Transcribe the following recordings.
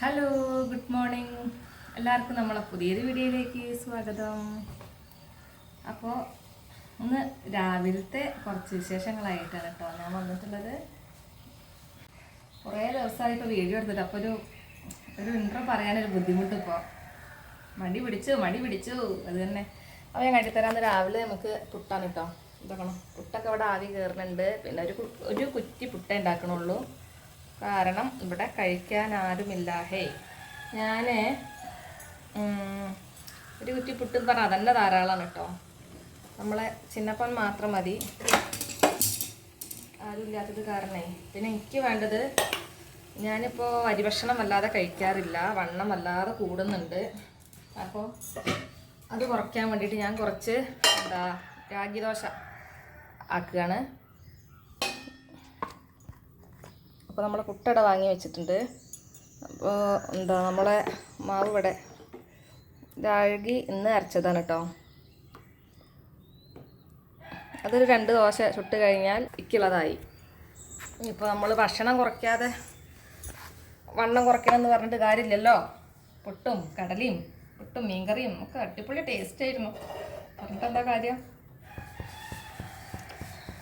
Hello good morning എല്ലാവർക്കും നമ്മളെ പുതിയൊരു വീഡിയോയിലേക്ക് സ്വാഗതം. അപ്പോൾ ഇന്ന് രാവിലത്തെ കുറച്ച് വിശേഷങ്ങളായിട്ടാണ് കേട്ടോ ഞാൻ വന്നിട്ടുള്ളത്. കുറേ ദിവസമായി ഇപ്പോൾ വീഡിയോ എടുത്തിട്ട് അപ്പോൾ ഒരു ഒരു ഇൻട്രോ പറയാനൊരു ബുദ്ധിമുട്ട് ഇപ്പോൾ മടി പിടിച്ചു മടി പിടിച്ചു അത് തന്നെ. അപ്പോൾ ഞാൻ കാട്ടിത്തരാന്ന് രാവിലെ നമുക്ക് പുട്ടാണ് കേട്ടോ. ഇതാക്കണം പുട്ടൊക്കെ ഇവിടെ ആവി കയറുന്നുണ്ട് പിന്നെ ഒരു ഒരു കുറ്റി പുട്ട ഉണ്ടാക്കണുള്ളൂ. കാരണം ഇവിടെ കഴിക്കാൻ ആരുമില്ല ഹേ ഞാൻ ഒരു കുറ്റി പുട്ടും പറ അതന്നെ ധാരാളമാണ് കേട്ടോ. നമ്മളെ ചിന്നപ്പൻ മാത്രം മതി. ആരുമില്ലാത്തത് കാരണേ. പിന്നെ എനിക്ക് വേണ്ടത് ഞാനിപ്പോൾ അരിഭക്ഷണം വല്ലാതെ കഴിക്കാറില്ല വണ്ണം വല്ലാതെ കൂടുന്നുണ്ട്. അപ്പോൾ അത് കുറയ്ക്കാൻ വേണ്ടിയിട്ട് ഞാൻ കുറച്ച് എന്താ രാഗി ദോശ ആക്കുകയാണ്. അപ്പോൾ നമ്മൾ കുട്ടട വാങ്ങി വെച്ചിട്ടുണ്ട്. അപ്പോൾ എന്താ നമ്മളെ മാവ് ഇവിടെ രാഗി ഇന്ന് അരച്ചതാണ് കേട്ടോ. അതൊരു രണ്ട് ദോശ ചുട്ട് കഴിഞ്ഞാൽ ഇക്കുള്ളതായി ഇപ്പോൾ നമ്മൾ ഭക്ഷണം കുറയ്ക്കാതെ വണ്ണം കുറയ്ക്കണം എന്ന് പറഞ്ഞിട്ട് കാര്യമില്ലല്ലോ. പുട്ടും കടലയും പുട്ടും മീൻകറിയും ഒക്കെ അടിപൊളി ടേസ്റ്റ് ആയിരുന്നു. പറഞ്ഞിട്ട് എന്താ കാര്യം?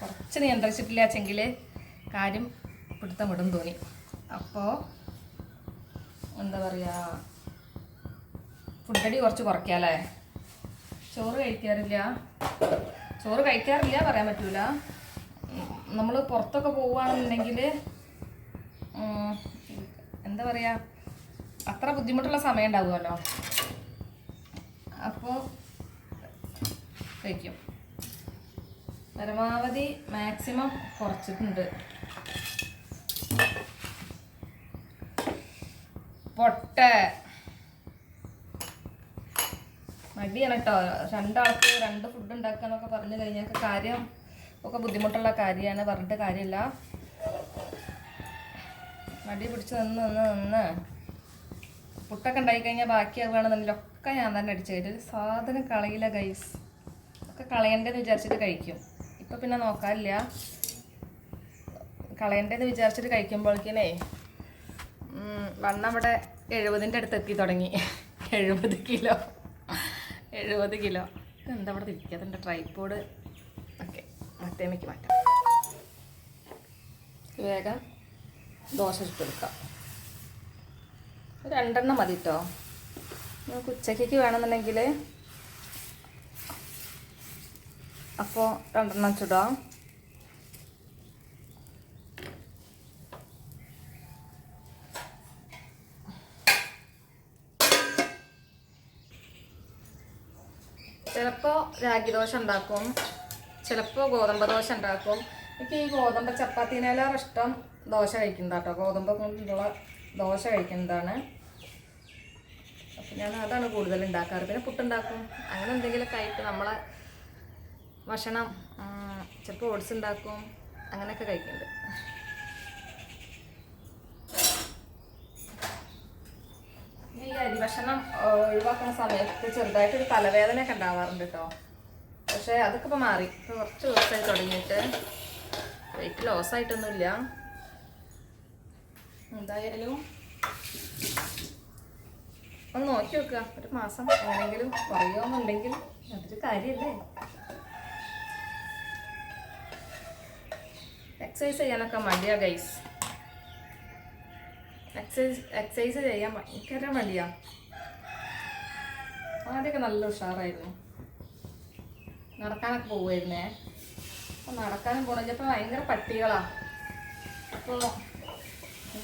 കുറച്ച് നിയന്ത്രിച്ചിട്ടില്ല വെച്ചെങ്കിൽ കാര്യം പിടുത്തം വിടും തോന്നി അപ്പോൾ എന്താ പറയുക ഫുഡടി കുറച്ച് കുറയ്ക്കാല്ലേ? ചോറ് കഴിക്കാറില്ല. ചോറ് കഴിക്കാറില്ല പറയാൻ പറ്റൂല. നമ്മൾ പുറത്തൊക്കെ പോവുകയാണെന്നുണ്ടെങ്കിൽ എന്താ പറയുക അത്ര ബുദ്ധിമുട്ടുള്ള സമയം ഉണ്ടാവുമല്ലോ. അപ്പോൾ കഴിക്കും. പരമാവധി മാക്സിമം കുറച്ചിട്ടുണ്ട്. പൊട്ട. മടിയാണ് കേട്ടോ രണ്ടാൾക്ക് രണ്ട് ഫുഡ് ഉണ്ടാക്കുക എന്നൊക്കെ പറഞ്ഞു കഴിഞ്ഞാൽ കാര്യം ഒക്കെ ബുദ്ധിമുട്ടുള്ള കാര്യമാണ്. പറഞ്ഞിട്ട് കാര്യമില്ല. മടി പിടിച്ച് നിന്ന് നിന്ന് നിന്ന്. പുട്ടൊക്കെ ഉണ്ടായി കഴിഞ്ഞാൽ ബാക്കിയാവുകയാണെന്നുണ്ടെങ്കിൽ ഒക്കെ ഞാൻ തന്നെ അടിച്ചു കഴിഞ്ഞു സാധനം കളയില്ല ഗൈസ് ഒക്കെ കളയണ്ടെന്ന് വിചാരിച്ചിട്ട് കഴിക്കും. ഇപ്പം പിന്നെ നോക്കാനില്ല. കളയണ്ടെന്ന് വിചാരിച്ചിട്ട് കഴിക്കുമ്പോഴേക്കിനേ വണ്ണം ഇവിടെ എഴുപതിന്റെ അടുത്ത് എത്തി തുടങ്ങി. എഴുപത് കിലോ. എഴുപത് കിലോ. എന്താ അവിടെ തിരിക്കുക അതിന്റെ ട്രൈപ്പോഡ് ഓക്കെ മറ്റേമയ്ക്ക് മാറ്റാം. വേഗം ദോശ ചുട്ടെടുക്കാം. രണ്ടെണ്ണം മതി കേട്ടോ നമുക്ക് ഉച്ചയ്ക്ക് വേണമെന്നുണ്ടെങ്കിൽ അപ്പോൾ രണ്ടെണ്ണം ചുടാം. രാഗി ദോശ ഉണ്ടാക്കും ചിലപ്പോൾ ഗോതമ്പ് ദോശ ഉണ്ടാക്കും എനിക്ക് ഈ ഗോതമ്പ് ചപ്പാത്തിനേലേറെ ഇഷ്ടം ദോശ കഴിക്കുന്നത് കേട്ടോ ഗോതമ്പ് കൊണ്ടുള്ള ദോശ കഴിക്കുന്നതാണ്. അപ്പം ഞാൻ അതാണ് കൂടുതൽ ഉണ്ടാക്കാറ് പിന്നെ പുട്ടുണ്ടാക്കും. അങ്ങനെ എന്തെങ്കിലുമൊക്കെ ആയിട്ട് നമ്മളെ ഭക്ഷണം ചിലപ്പോൾ ഓട്സ് ഉണ്ടാക്കും. അങ്ങനെയൊക്കെ കഴിക്കുന്നുണ്ട് ഈ അരി ഭക്ഷണം ഒഴിവാക്കുന്ന സമയത്ത് ചെറുതായിട്ടൊരു തലവേദനയൊക്കെ ഉണ്ടാവാറുണ്ട് കേട്ടോ. പക്ഷേ അതൊക്കെ ഇപ്പോൾ മാറി. ഇപ്പോൾ കുറച്ച് ദിവസമായി തുടങ്ങിയിട്ട്. വെയിറ്റ് ലോസ് ആയിട്ടൊന്നുമില്ല. എന്തായാലും ഒന്ന് നോക്കി വെക്കുക. ഒരു മാസം എങ്ങനെയെങ്കിലും കുറയുമെന്നുണ്ടെങ്കിൽ അതൊരു കാര്യമല്ലേ? എക്സസൈസ് ചെയ്യാനൊക്കെ മടിയാ ഗൈസ് എക്സസൈസ് എക്സസൈസ് ചെയ്യാൻ ഭയങ്കര മടിയാ. ആദ്യമൊക്കെ നല്ല ഉഷാറായിരുന്നു. നടക്കാനൊക്കെ പോവായിരുന്നേ അപ്പോൾ നടക്കാനും പോകണം ഭയങ്കര പട്ടികളാ. അപ്പോൾ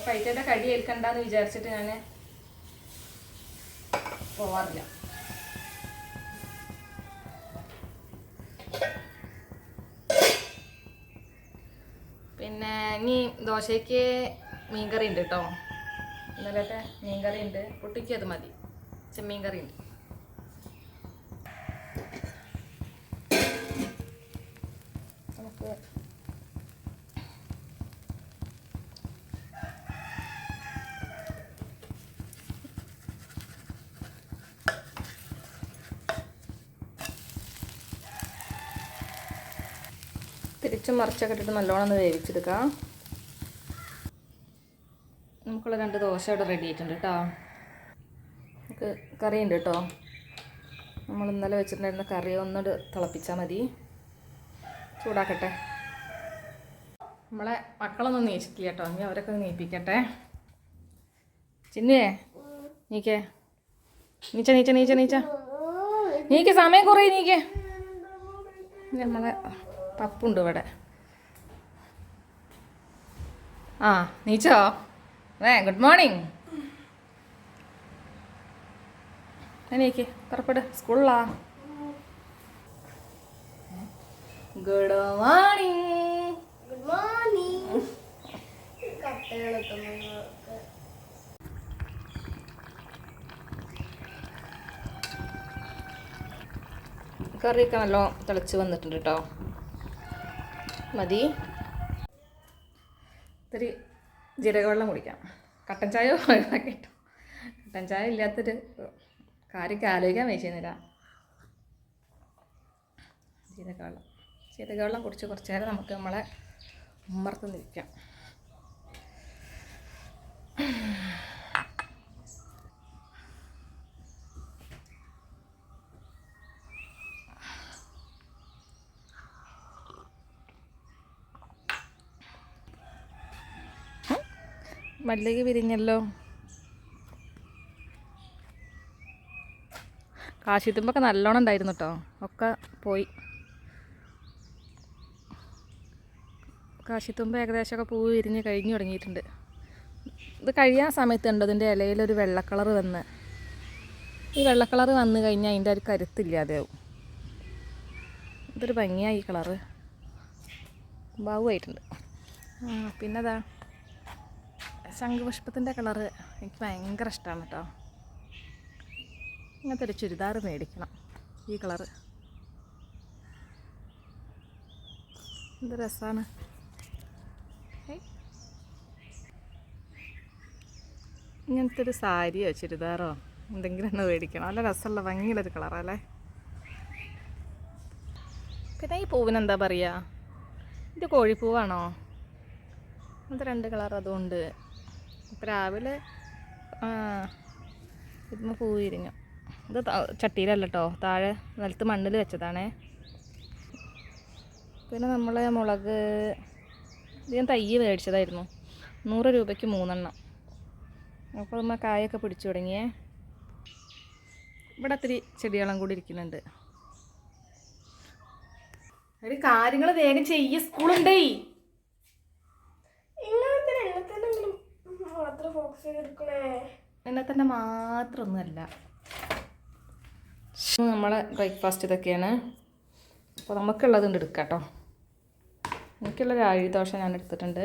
പൈറ്റയുടെ കടി ഏൽക്കണ്ടെന്ന് വിചാരിച്ചിട്ട് ഞാൻ പോവാറില്ല. പിന്നെ ഇനി ദോശയ്ക്ക് മീൻകറി ഉണ്ട് കേട്ടോ. ഇന്നലത്തെ മീൻകറി ഉണ്ട് പൊട്ടിക്കത് മതി. ചെമ്മീൻ കറി ഉണ്ട് തിരിച്ചും മറിച്ചൊക്കെ ഇട്ടിട്ട് നല്ലോണം ഒന്ന് വേവിച്ചെടുക്കാം. നമുക്കുള്ള രണ്ട് ദോശ ഇവിടെ റെഡി ആയിട്ടുണ്ട് കേട്ടോ നമുക്ക് കറിയുണ്ട് കേട്ടോ നമ്മൾ ഇന്നലെ വെച്ചിട്ടുണ്ടായിരുന്ന കറി ഒന്നോട് തിളപ്പിച്ചാൽ മതി. ചൂടാക്കട്ടെ. നമ്മളെ മക്കളൊന്നും നീച്ചിട്ടില്ല കേട്ടോ ഇനി അവരൊക്കെ നീപ്പിക്കട്ടെ. ചിന്നേ നീക്കേ. നീച്ച നീച്ച നീച്ച നീച്ച. നീക്ക് സമയം കുറേ നീക്കേ. നമ്മളെ പപ്പുണ്ട് ഇവിടെ. ആ നീച്ചോ? ഏ ഗുഡ് മോർണിംഗ് എനിക്ക് പുറപ്പെട് സ്കൂളിലാ. ഗുഡ് മോർണിംഗ് ഗുഡ് മോർണിംഗ് കറിയൊക്കെ നല്ല തിളച്ച് വന്നിട്ടുണ്ട് കേട്ടോ മതി. ഇത്തിരി ജീരകവെള്ളം കുടിക്കാം. കട്ടൻ ചായ കേട്ടോ കട്ടൻ ചായ ഇല്ലാത്തൊരു കാര്യമൊക്കെ ആലോചിക്കാൻ വയ്ക്കുന്നില്ല ജീരകവെള്ളം. ജീരകവെള്ളം കുടിച്ച് കുറച്ച് നേരം നമുക്ക് നമ്മളെ ഉമ്മർത്ത് മല്ലിക വിരിഞ്ഞല്ലോ. കാശിത്തുമ്പൊക്കെ നല്ലോണം ഉണ്ടായിരുന്നു കേട്ടോ ഒക്കെ പോയി. കാശിത്തുമ്പ് ഏകദേശമൊക്കെ പൂ വിരിഞ്ഞ് കഴിഞ്ഞു തുടങ്ങിയിട്ടുണ്ട്. ഇത് കഴിയാൻ സമയത്തുണ്ട് അതിന്റെ ഇലയിലൊരു വെള്ള കളർ വന്ന്. ഈ വെള്ള കളർ വന്നു കഴിഞ്ഞാൽ അതിന്റെ ഒരു കരുത്തില്ലാതെയാവും ഇതൊരു ഭംഗിയായി കളറ്. ബാവുമായിട്ടുണ്ട് പിന്നെ പിന്നെതാ? ശംഖുപുഷ്പത്തിന്റെ കളറ് എനിക്ക് ഭയങ്കര ഇഷ്ടമാണ് കേട്ടോ. ഇങ്ങനത്തെ ഒരു ചുരിദാർ മേടിക്കണം ഈ കളറ്. എന്ത് രസമാണ് ഇങ്ങനത്തെ ഒരു സാരിയോ ചുരിദാറോ എന്തെങ്കിലും ഒന്ന് മേടിക്കണം. നല്ല രസമുള്ള ഭംഗിയുള്ള ഒരു കളറല്ലേ പിന്നെ ഈ പൂവിന് എന്താ പറയുക ഇത് കോഴിപ്പൂവാണോ? അത് രണ്ട് കളർ അതുകൊണ്ട്. രാവിലെ ഇപ്പം പൂ വിരിഞ്ഞു. ഇത് ചട്ടിയിലല്ല കേട്ടോ താഴെ നിലത്ത് മണ്ണിൽ വെച്ചതാണേ. പിന്നെ നമ്മൾ മുളക് ഞാൻ തയ്യ് മേടിച്ചതായിരുന്നു. നൂറ് രൂപയ്ക്ക് മൂന്നെണ്ണം. അപ്പോൾ നമ്മൾ കായൊക്കെ പിടിച്ചു തുടങ്ങിയേ. ഇവിടെ ഒത്തിരി ചെടികളും കൂടി ഇരിക്കുന്നുണ്ട്. ഒരു കാര്യങ്ങൾ വേഗം ചെയ്യ സ്കൂളുണ്ടേ ഇങ്ങനത്തെ എണ്ണത്തിനെങ്കിലും മാത്രം ഫോക്കസ് ചെയ്തെടുക്കണേ എന്നെ തന്നെ മാത്രമൊന്നുമല്ല നമ്മളെ ബ്രേക്ക്ഫാസ്റ്റ് ഇതൊക്കെയാണ്. അപ്പോൾ നമുക്കുള്ളതുണ്ട് എടുക്കാം കേട്ടോ എനിക്കുള്ള രാഴി ദോശ ഞാൻ എടുത്തിട്ടുണ്ട്.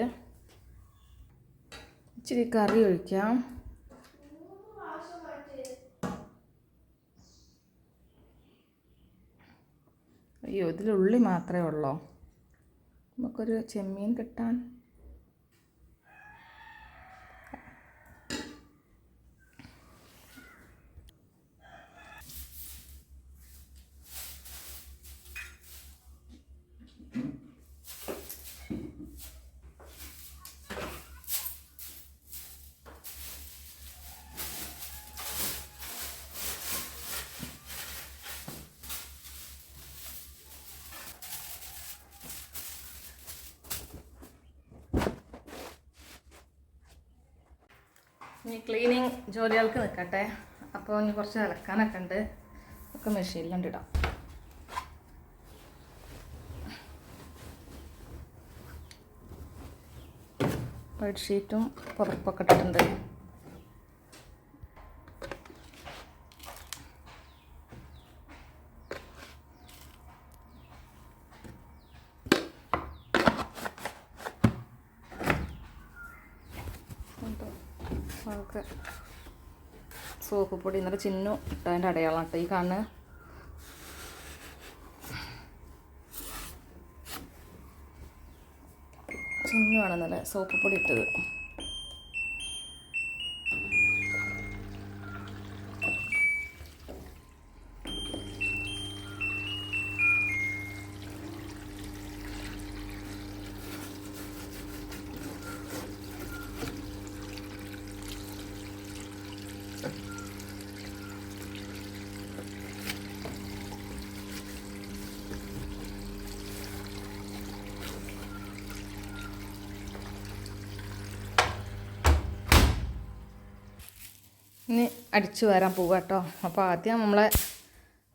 ഇച്ചിരി കറി ഒഴിക്കാം. അയ്യോ ഇതിലുള്ളി മാത്രമേ ഉള്ളൂ? നമുക്കൊരു ചെമ്മീൻ കിട്ടാൻ. ഇനി ക്ലീനിങ് ജോലികൾക്ക് നിൽക്കട്ടെ. അപ്പോൾ ഇനി കുറച്ച് അലക്കാനൊക്കെ ഉണ്ട്. ഒക്കെ മെഷീനിലുണ്ട് ഇടാം ബെഡ്ഷീറ്റും പുറപ്പൊക്കെ ഇട്ടിട്ടുണ്ട് ഉണ്ട്. അതൊക്കെ സോപ്പ് പൊടി ഇന്നലെ ചിന്നു ഇട്ടതിന്റെ അടയാളം കേട്ടോ ഈ കാണുന്ന ചിന്നുവാണ് ഇന്നലെ സോപ്പ് പൊടി ഇട്ടത്. ഇനി അടിച്ചു വരാൻ പോവുക കേട്ടോ അപ്പോൾ ആദ്യം നമ്മളെ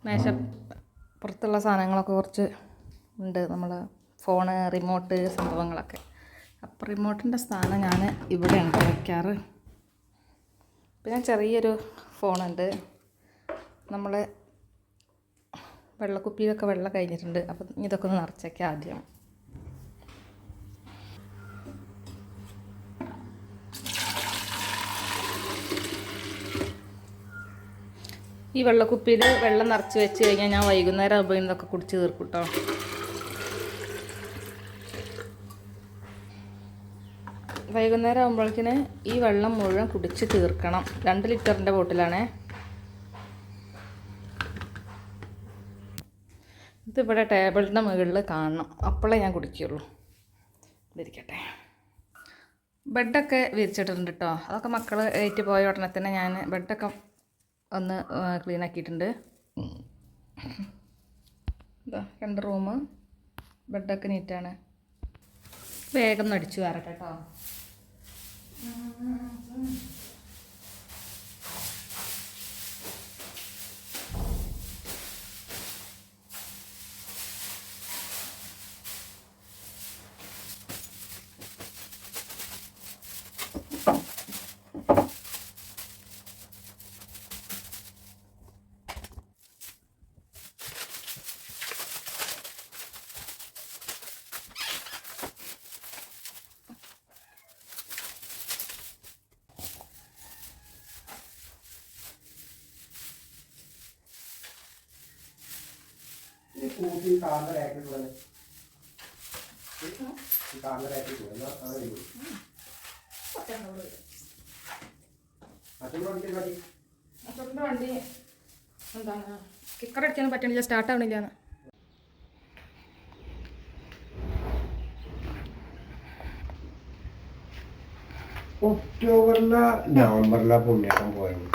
മേശ പുറത്തുള്ള സാധനങ്ങളൊക്കെ കുറച്ച് ഉണ്ട്. നമ്മൾ ഫോണ് റിമോട്ട് സംഭവങ്ങളൊക്കെ. അപ്പോൾ റിമോട്ടിന്റെ സ്ഥാനം ഞാൻ ഇവിടെ ഉണ്ട് വയ്ക്കാറ്. പിന്നെ ചെറിയൊരു ഫോണുണ്ട് നമ്മൾ വെള്ളക്കുപ്പിയിലൊക്കെ വെള്ളം കഴിഞ്ഞിട്ടുണ്ട്. അപ്പം ഇതൊക്കെ ഒന്ന് നിറച്ചേക്കാം ആദ്യം. ഈ വെള്ളക്കുപ്പിയിൽ വെള്ളം നിറച്ച് വെച്ച് കഴിഞ്ഞാൽ ഞാൻ വൈകുന്നേരം ആകുമ്പോൾ ഇതൊക്കെ കുടിച്ച് തീർക്കും വൈകുന്നേരം ആകുമ്പോഴേക്കിന് ഈ വെള്ളം മുഴുവൻ കുടിച്ച് തീർക്കണം. രണ്ട് ലിറ്ററിന്റെ ബോട്ടിലാണേ. ഇതിവിടെ ടേബിളിന്റെ മുകളിൽ കാണണം. അപ്പോഴേ ഞാൻ കുടിക്കുകയുള്ളൂ ഇതിരിക്കട്ടെ. ബെഡൊക്കെ വിരിച്ചിട്ടുണ്ട് കേട്ടോ അതൊക്കെ മക്കൾ ഏറ്റ് പോയ ഉടനെ തന്നെ ഞാൻ ബെഡൊക്കെ ഒന്ന് ക്ലീൻ ആക്കിയിട്ടുണ്ട്. ഇതാ രണ്ട് റൂം ബെഡൊക്കെ നീറ്റാണ് വേഗം ഒന്ന് അടിച്ചു വരട്ടെ കേട്ടോ കൂട്ടി കാറിന്റെ റാക്കിട്ടുള്ളത് ഈ കാറിന്റെ റാക്കിട്ടുള്ളത് എന്നാ അങ്ങനെ ഇരിക്കും. മറ്റുള്ള വണ്ടിക്ക് മതി അച്ഛന്റെ വണ്ടി. എന്താണ്? കിക്കർ അടിക്കാൻ പറ്റണില്ല സ്റ്റാർട്ട് ആവണില്ല ഒക്ടോബറില നവംബറില പുണ്യാട്ടം പോയത്.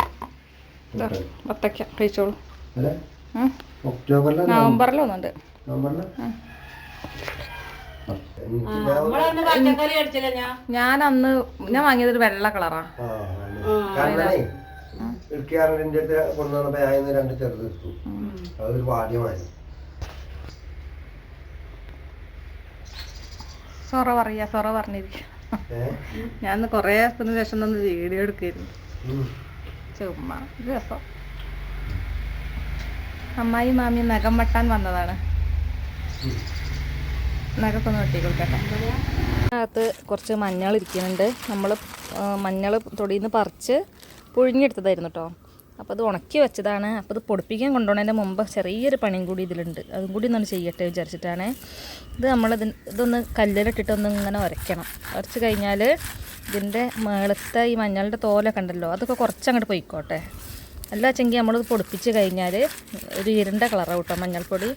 വത്തക്ക കഴിച്ചോളൂ. അല്ലേ ഉം. ഒക്ടോബറില നവംബറിൽ ഒന്നുണ്ട് നവംബറില? ഞാൻ? അന്ന് ഞാൻ വാങ്ങിയത് ഒരു വെള്ള കളറാ. ഇടുക്കിയാറിന്റെ രണ്ട് ചെറുത് എടുത്തു അതൊരു സൊറ പറയാ സൊറ പറഞ്ഞിരിക്കും. ഞാൻ കൊറേ ദിവസത്തിന് ശേഷം വീഡിയോ എടുക്കായിരുന്നു. ചുമ്മാ രസം. അമ്മായി മാമി നഖം വെട്ടാൻ വന്നതാണ്. നഖമൊക്കെ വെട്ടി കുറച്ച് മഞ്ഞൾ ഇരിക്കുന്നുണ്ട്. നമ്മൾ മഞ്ഞൾ തൊടിയിൽ നിന്ന് പറിച്ച് പുഴുങ്ങിയെടുത്തതായിരുന്നു കേട്ടോ അപ്പോൾ അത് ഉണക്കി വെച്ചതാണ്. അപ്പോൾ അത് പൊടിപ്പിക്കാൻ കൊണ്ടുപോകുന്നതിന്റെ മുമ്പ് ചെറിയൊരു പണിയും കൂടി ഇതിലുണ്ട്. അതും കൂടി ഒന്ന് ചെയ്യട്ടെ വിചാരിച്ചിട്ടാണ്. ഇത് നമ്മൾ ഇതൊന്ന് കല്ലിലിട്ടിട്ട് ഒന്ന് ഇങ്ങനെ ഉരയ്ക്കണം ഉരച്ച് കഴിഞ്ഞാൽ ഇതിന്റെ മേളത്തെ ഈ മഞ്ഞളുടെ തോലൊക്കെ ഉണ്ടല്ലോ അതൊക്കെ കുറച്ചങ്ങോട്ട് പൊയ്ക്കോട്ടെ. അല്ല ചെങ്കിൽ നമ്മളിത് പൊടിപ്പിച്ച് കഴിഞ്ഞാൽ ഒരു ഇരണ്ട കളറാണ് കേട്ടോ മഞ്ഞൾപ്പൊടി.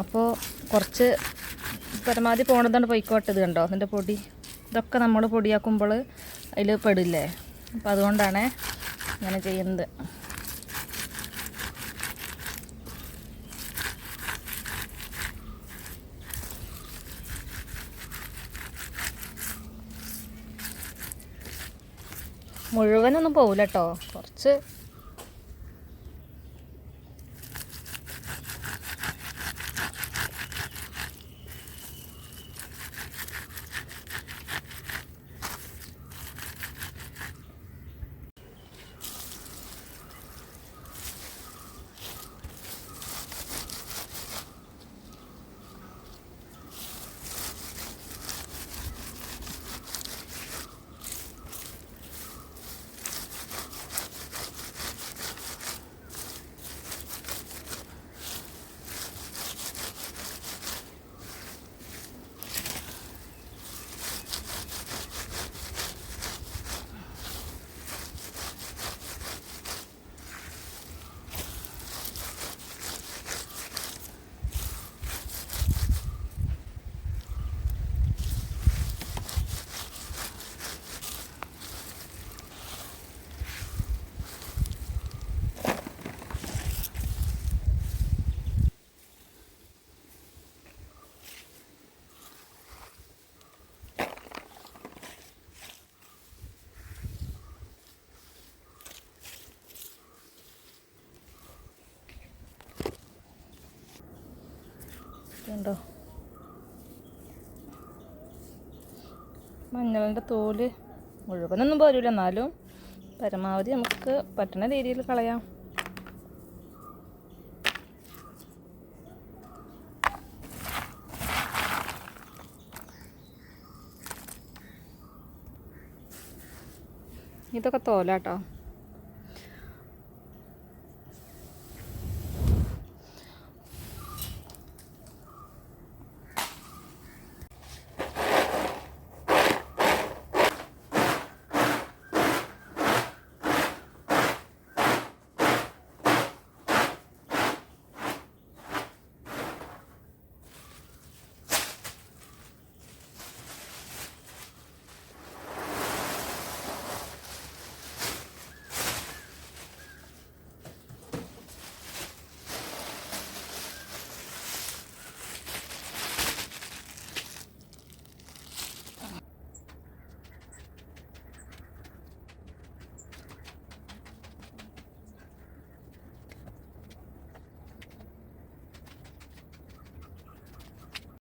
അപ്പോൾ കുറച്ച് പരമാവധി പോണതുകൊണ്ട് പോയിക്കോട്ടെ ഇത് കണ്ടോ? അതിന്റെ പൊടി. ഇതൊക്കെ നമ്മൾ പൊടിയാക്കുമ്പോൾ അതിൽ പെടില്ലേ? അപ്പോൾ അതുകൊണ്ടാണ് ഇങ്ങനെ ചെയ്യുന്നത്. മുഴുവനൊന്നും പോകില്ല കേട്ടോ കുറച്ച് കണ്ടോ? മഞ്ഞളിന്റെ തോൽ മുഴുവനൊന്നും പോരില്ല എന്നാലും പരമാവധി നമുക്ക് പറ്റുന്ന രീതിയിൽ കളയാം. ഇതൊക്കെ തോലാട്ടോ.